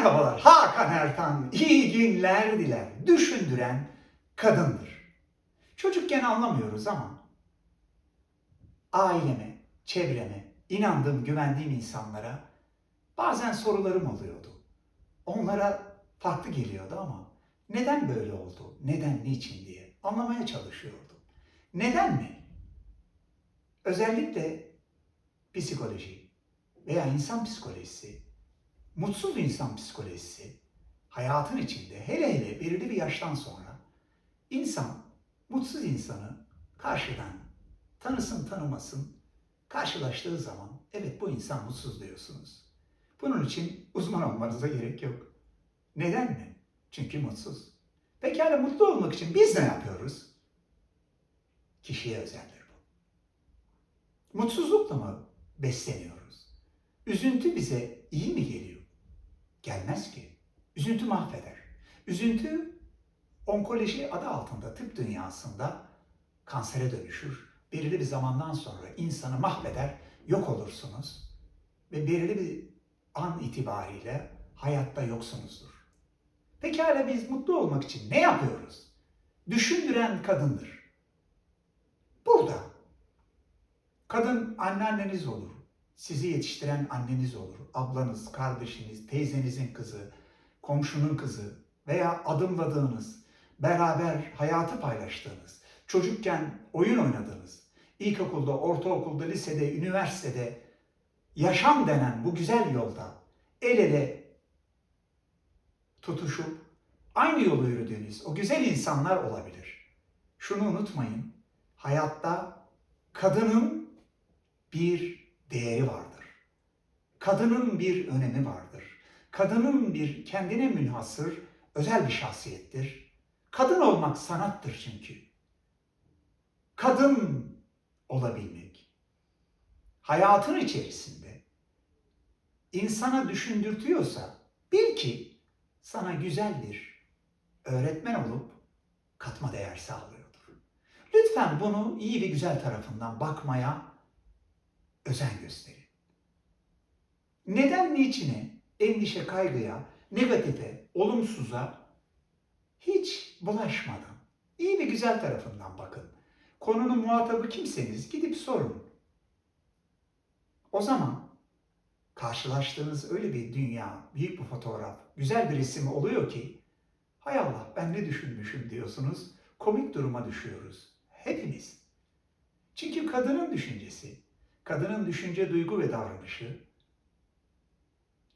Merhabalar, Hakan Ertan. İyi günler diler. Düşündüren kadındır. Çocukken anlamıyoruz ama aileme, çevreme, inandığım, güvendiğim insanlara bazen sorularım oluyordu. Onlara farklı geliyordu ama neden böyle oldu, neden, niçin diye anlamaya çalışıyordum. Neden mi? Özellikle psikoloji veya insan psikolojisi mutsuz insan psikolojisi hayatın içinde hele hele belirli bir yaştan sonra insan mutsuz insanı karşıdan tanısın tanımasın karşılaştığı zaman evet bu insan mutsuz diyorsunuz. Bunun için uzman olmanıza gerek yok. Neden mi? Çünkü mutsuz. Pekala mutlu olmak için biz ne yapıyoruz? Kişiye özeldir bu. Mutsuzlukla mı besleniyoruz? Üzüntü bize iyi mi geliyor? Gelmez ki. Üzüntü mahveder. Üzüntü onkoloji adı altında tıp dünyasında kansere dönüşür. Belirli bir zamandan sonra insanı mahveder, yok olursunuz ve belirli bir an itibariyle hayatta yoksunuzdur. Pekala biz mutlu olmak için ne yapıyoruz? Düşündüren kadındır. Burada kadın anneanneniz olur, sizi yetiştiren anneniz olur, ablanız, kardeşiniz, teyzenizin kızı, komşunun kızı veya adımladığınız, beraber hayatı paylaştığınız, çocukken oyun oynadığınız, ilkokulda, ortaokulda, lisede, üniversitede yaşam denen bu güzel yolda el ele tutuşup aynı yolu yürüdüğünüz o güzel insanlar olabilir. Şunu unutmayın, hayatta kadının bir değeri vardır. Kadının bir önemi vardır. Kadının bir kendine münhasır özel bir şahsiyettir. Kadın olmak sanattır çünkü. Kadın olabilmek hayatın içerisinde insana düşündürtüyorsa bil ki sana güzel bir öğretmen olup katma değer sağlıyordur. Lütfen bunu iyi ve güzel tarafından bakmaya özen gösterin. Neden niçine, endişe, kaygıya, negatife, olumsuza hiç bulaşmadan iyi ve güzel tarafından bakın. Konunun muhatabı kimseniz gidip sorun. O zaman karşılaştığınız öyle bir dünya, büyük bir fotoğraf, güzel bir resim oluyor ki hay Allah ben ne düşünmüşüm diyorsunuz. Komik duruma düşüyoruz. Hepimiz. Çünkü kadının düşüncesi, kadının düşünce, duygu ve davranışı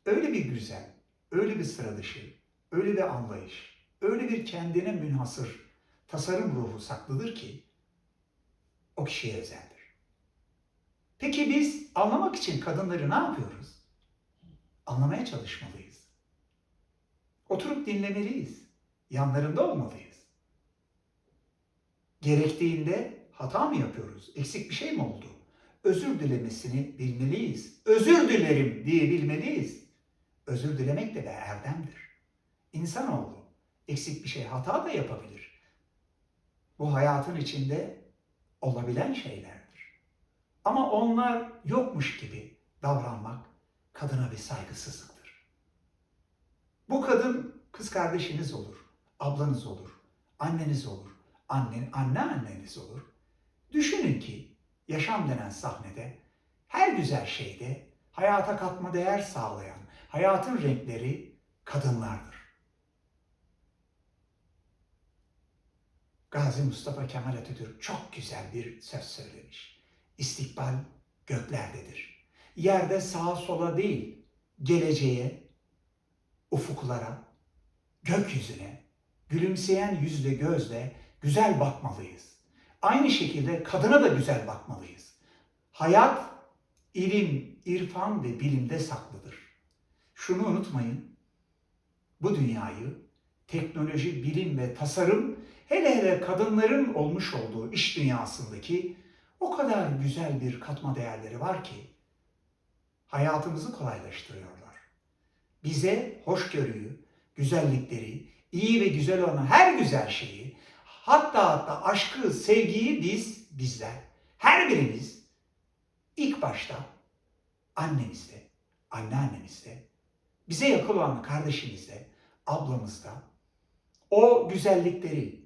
öyle bir güzel, öyle bir sıra dışı, öyle bir anlayış, öyle bir kendine münhasır tasarım ruhu saklıdır ki o kişiye özeldir. Peki biz anlamak için kadınları ne yapıyoruz? Anlamaya çalışmalıyız. Oturup dinlemeliyiz. Yanlarında olmalıyız. Gerektiğinde hata mı yapıyoruz? Eksik bir şey mi oldu? Özür dilemesini bilmeliyiz. Özür dilerim diyebilmeliyiz. Özür dilemek de bir erdemdir. İnsanoğlu eksik bir şey hata da yapabilir. Bu hayatın içinde olabilen şeylerdir. Ama onlar yokmuş gibi davranmak kadına bir saygısızlıktır. Bu kadın kız kardeşiniz olur, ablanız olur, anneniz olur, annen, anne anneniz olur. Düşünün ki yaşam denen sahnede her güzel şeyde hayata katma değer sağlayan hayatın renkleri kadınlardır. Gazi Mustafa Kemal Atatürk çok güzel bir söz söylemiş. İstikbal göklerdedir. Yerde sağa sola değil, geleceğe, ufuklara, gökyüzüne, gülümseyen yüzle gözle güzel bakmalıyız. Aynı şekilde kadına da güzel bakmalıyız. Hayat, ilim, irfan ve bilimde saklıdır. Şunu unutmayın, bu dünyayı teknoloji, bilim ve tasarım hele hele kadınların olmuş olduğu iş dünyasındaki o kadar güzel bir katma değerleri var ki hayatımızı kolaylaştırıyorlar. Bize hoşgörüyü, güzellikleri, iyi ve güzel olan her güzel şeyi, hatta hatta aşkı, sevgiyi biz, bizler, her birimiz ilk başta annemizde, anneannemizde bize yakın olan kardeşimizde, ablamızda o güzellikleri,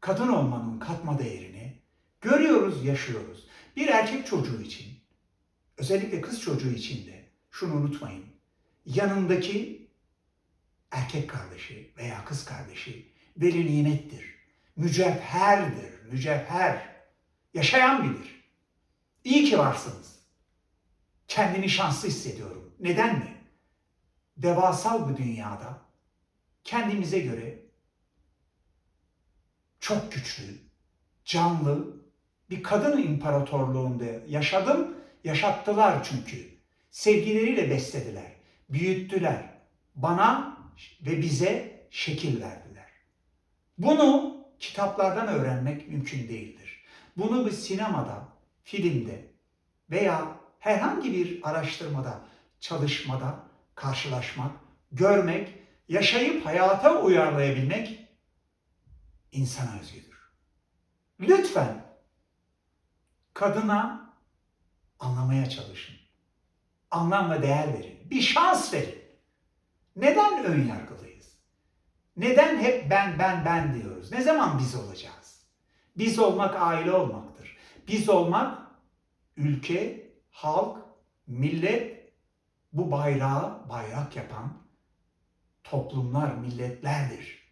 kadın olmanın katma değerini görüyoruz, yaşıyoruz. Bir erkek çocuğu için, özellikle kız çocuğu için de şunu unutmayın. Yanındaki erkek kardeşi veya kız kardeşi veli nimettir. Mücevherdir, mücevher. Yaşayan bilir. İyi ki varsınız. Kendini şanslı hissediyorum. Neden mi? Devasal bir dünyada kendimize göre çok güçlü, canlı bir kadın imparatorluğunda yaşadım. Yaşattılar çünkü. Sevgileriyle beslediler, büyüttüler. Bana ve bize şekil verdiler. Bunu kitaplardan öğrenmek mümkün değildir. Bunu bir sinemada, filmde veya herhangi bir araştırmada, çalışmada karşılaşmak, görmek, yaşayıp hayata uyarlayabilmek insana özgüdür. Lütfen kadına anlamaya çalışın. Anlam ve değer verin. Bir şans verin. Neden ön yargılıyız? Neden hep ben ben ben diyoruz? Ne zaman biz olacağız? Biz olmak aile olmaktır. Biz olmak ülke, halk, millet bu bayrağı bayrak yapan toplumlar, milletlerdir.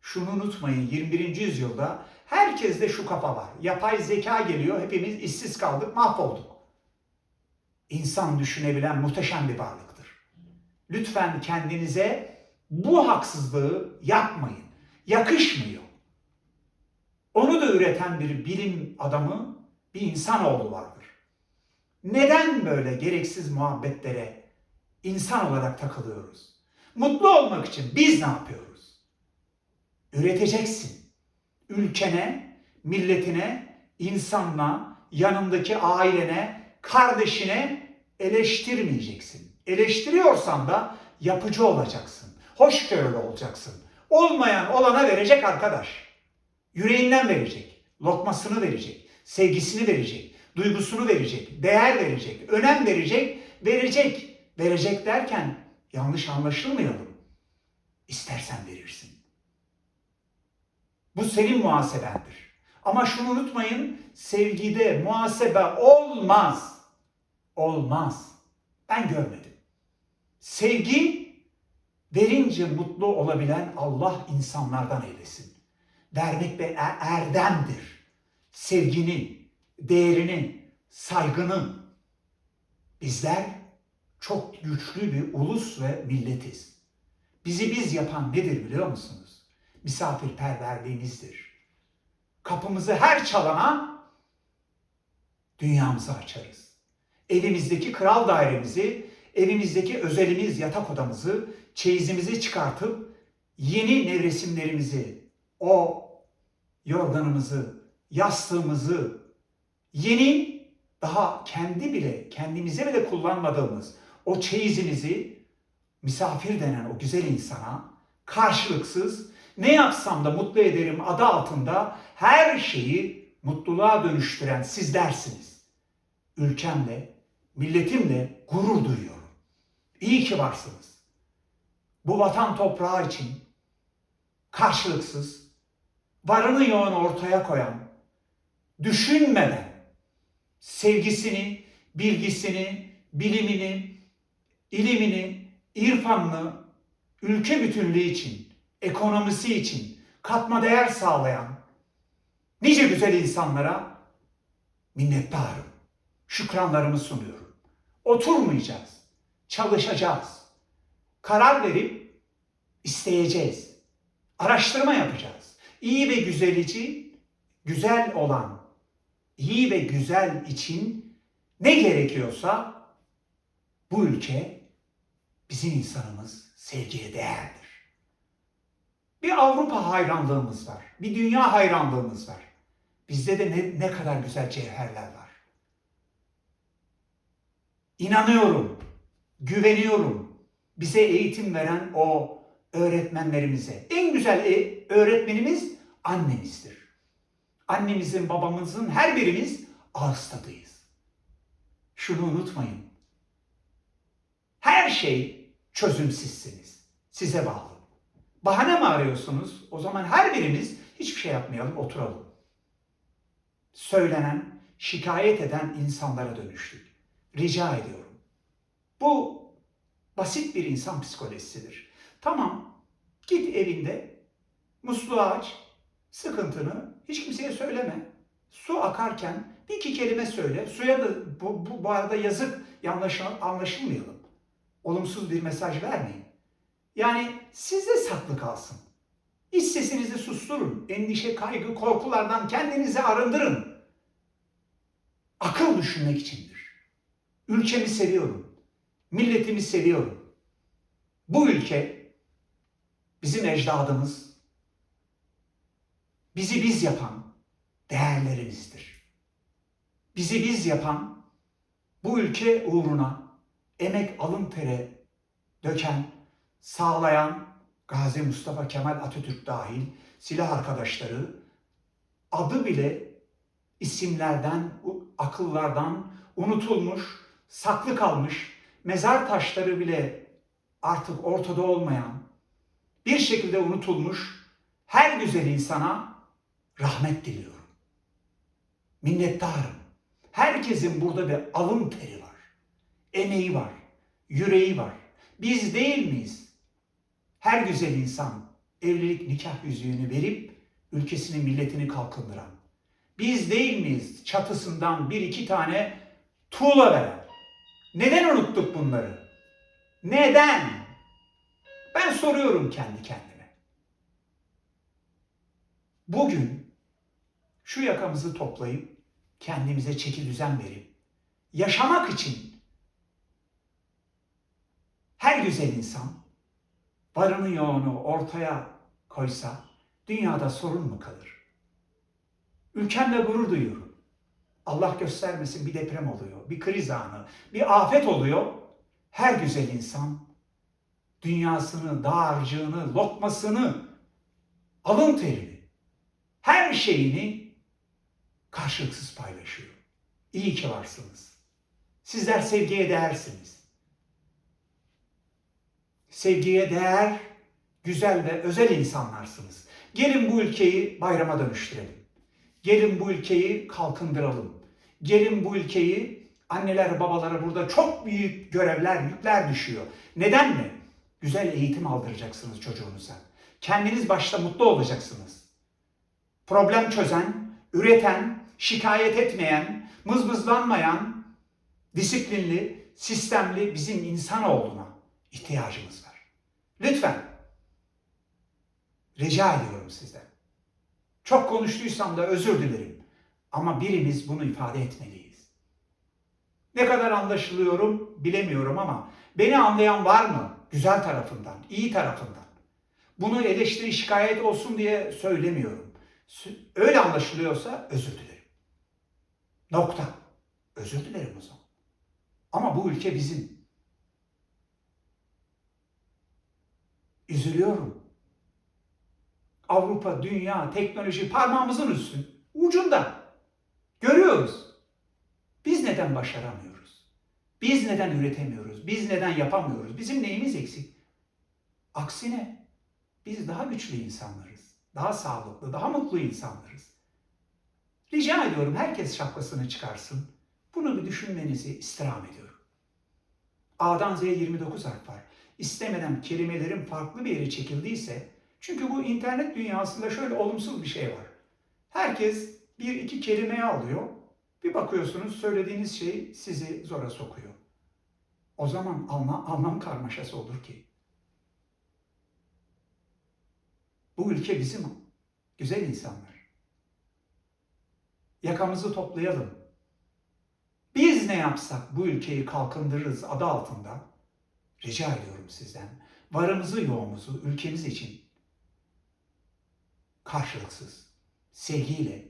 Şunu unutmayın 21. yüzyılda herkeste şu kafa var. Yapay zeka geliyor, hepimiz işsiz kaldık, mahvolduk. İnsan düşünebilen muhteşem bir varlıktır. Lütfen kendinize bu haksızlığı yapmayın. Yakışmıyor. Onu da üreten bir bilim adamı, bir insanoğlu vardır. Neden böyle gereksiz muhabbetlere insan olarak takılıyoruz? Mutlu olmak için biz ne yapıyoruz? Üreteceksin. Ülkene, milletine, insanla, yanındaki ailene, kardeşine eleştirmeyeceksin. Eleştiriyorsan da yapıcı olacaksın. Hoşgörülü olacaksın. Olmayan olana verecek arkadaş. Yüreğinden verecek. Lokmasını verecek. Sevgisini verecek. Duygusunu verecek. Değer verecek. Önem verecek. Verecek. Verecek derken yanlış anlaşılmayalım. İstersen verirsin. Bu senin muhasebendir. Ama şunu unutmayın, sevgide muhasebe olmaz. Olmaz. Ben görmedim. Sevgi verince mutlu olabilen Allah insanlardan eylesin. Vermek ve er- erdemdir. Sevginin, değerinin, saygının. Bizler çok güçlü bir ulus ve milletiz. Bizi biz yapan nedir biliyor musunuz? Misafirperverliğimizdir. Kapımızı her çalana dünyamızı açarız. Evimizdeki kral dairemizi, evimizdeki özelimiz yatak odamızı, çeyizimizi çıkartıp yeni nevresimlerimizi, o yorganımızı, yastığımızı, yeni daha kendi bile, kendimize bile kullanmadığımız o çeyizimizi misafir denen o güzel insana karşılıksız ne yapsam da mutlu ederim adı altında her şeyi mutluluğa dönüştüren sizlersiniz. Ülkemle, milletimle gurur duyuyorum. İyi ki varsınız. Bu vatan toprağı için karşılıksız, varını yoğunu ortaya koyan, düşünmeden sevgisini, bilgisini, bilimini, ilimini, irfanını, ülke bütünlüğü için, ekonomisi için katma değer sağlayan nice güzel insanlara minnettarım. Şükranlarımı sunuyorum. Oturmayacağız. Çalışacağız. Karar verip isteyeceğiz. Araştırma yapacağız. İyi ve güzelici, güzel olan, iyi ve güzel için ne gerekiyorsa bu ülke bizim insanımız sevgiye değerdir. Bir Avrupa hayranlığımız var. Bir dünya hayranlığımız var. Bizde de ne, ne kadar güzel cevherler var. İnanıyorum, güveniyorum. Bize eğitim veren o öğretmenlerimize. En güzel e- öğretmenimiz annemizdir. Annemizin, babamızın her birimiz ağız tadıyız. Şunu unutmayın. Her şey çözüm sizsiniz. Size bağlı. Bahane mi arıyorsunuz? O zaman her birimiz hiçbir şey yapmayalım, oturalım. Söylenen, şikayet eden insanlara dönüştük. Rica ediyorum. Bu basit bir insan psikolojisidir. Tamam, git evinde, musluğu aç, sıkıntını hiç kimseye söyleme. Su akarken bir iki kelime söyle. Suya da bu, bu, bu arada yazık yanlış anlaşılmayalım. Olumsuz bir mesaj vermeyin. Yani sizde saklı kalsın. İç sesinizi susturun. Endişe, kaygı, korkulardan kendinizi arındırın. Akıl düşünmek içindir. Ülkemi seviyorum. Milletimi seviyorum. Bu ülke bizim ecdadımız, bizi biz yapan değerlerimizdir. Bizi biz yapan bu ülke uğruna emek alın tere döken, sağlayan Gazi Mustafa Kemal Atatürk dahil silah arkadaşları adı bile isimlerden, akıllardan unutulmuş, saklı kalmış, mezar taşları bile artık ortada olmayan, bir şekilde unutulmuş her güzel insana rahmet diliyorum. Minnettarım. Herkesin burada bir alın teri var. Emeği var. Yüreği var. Biz değil miyiz? Her güzel insan evlilik nikah yüzüğünü verip ülkesini milletini kalkındıran. Biz değil miyiz çatısından bir iki tane tuğla veren? Neden unuttuk bunları? Neden? Ben soruyorum kendi kendime. Bugün şu yakamızı toplayıp kendimize çeki düzen verip yaşamak için her güzel insan varını yoğunu ortaya koysa dünyada sorun mu kalır? Ülkemle gurur duyuyorum. Allah göstermesin bir deprem oluyor, bir kriz anı, bir afet oluyor. Her güzel insan dünyasını, dağarcığını, lokmasını, alın terini, her şeyini karşılıksız paylaşıyor. İyi ki varsınız. Sizler sevgiye değersiniz. Sevgiye değer, güzel ve özel insanlarsınız. Gelin bu ülkeyi bayrama dönüştürelim. Gelin bu ülkeyi kalkındıralım. Gelin bu ülkeyi anneler babalara burada çok büyük görevler, yükler düşüyor. Neden mi? Güzel eğitim aldıracaksınız çocuğunuza. Kendiniz başta mutlu olacaksınız. Problem çözen, üreten, şikayet etmeyen, mızmızlanmayan, disiplinli, sistemli bizim insanoğluna ihtiyacımız var. Lütfen rica ediyorum sizden. Çok konuştuysam da özür dilerim. Ama birimiz bunu ifade etmeliyiz. Ne kadar anlaşılıyorum bilemiyorum ama beni anlayan var mı? Güzel tarafından, iyi tarafından. Bunu eleştiri şikayet olsun diye söylemiyorum. Öyle anlaşılıyorsa özür dilerim. Nokta. Özür dilerim o zaman. Ama bu ülke bizim. Üzülüyorum. Avrupa, dünya, teknoloji parmağımızın üstün, ucunda. Görüyoruz. Biz neden başaramıyoruz? Biz neden üretemiyoruz? Biz neden yapamıyoruz? Bizim neyimiz eksik? Aksine biz daha güçlü insanlarız. Daha sağlıklı, daha mutlu insanlarız. Rica ediyorum herkes şapkasını çıkarsın. Bunu bir düşünmenizi istirham ediyorum. A'dan Z'ye 29 harf var. İstemeden kelimelerin farklı bir yere çekildiyse, çünkü bu internet dünyasında şöyle olumsuz bir şey var. Herkes bir iki kelimeyi alıyor. Bir bakıyorsunuz söylediğiniz şey sizi zora sokuyor. O zaman anlam, anlam karmaşası olur ki. Bu ülke bizim güzel insanlar. Yakamızı toplayalım. Biz ne yapsak bu ülkeyi kalkındırırız adı altında. Rica ediyorum sizden. Varımızı yoğumuzu ülkemiz için karşılıksız, sevgiyle,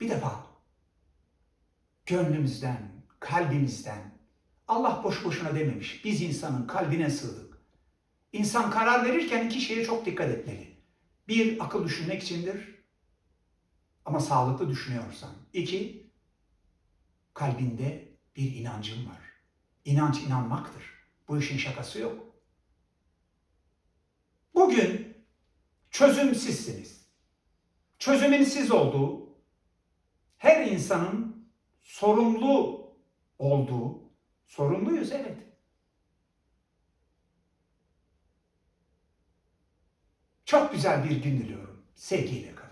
bir defa gönlümüzden, kalbimizden Allah boş boşuna dememiş. Biz insanın kalbine sığdık. İnsan karar verirken iki şeye çok dikkat etmeli. Bir, akıl düşünmek içindir. Ama sağlıklı düşünüyorsan. İki, kalbinde bir inancın var. İnanç inanmaktır. Bu işin şakası yok. Bugün çözüm sizsiniz. Çözümün siz olduğu, her insanın sorumlu olduğu, sorumluyuz evet. Çok güzel bir gün diliyorum. Sevgiyle kalın.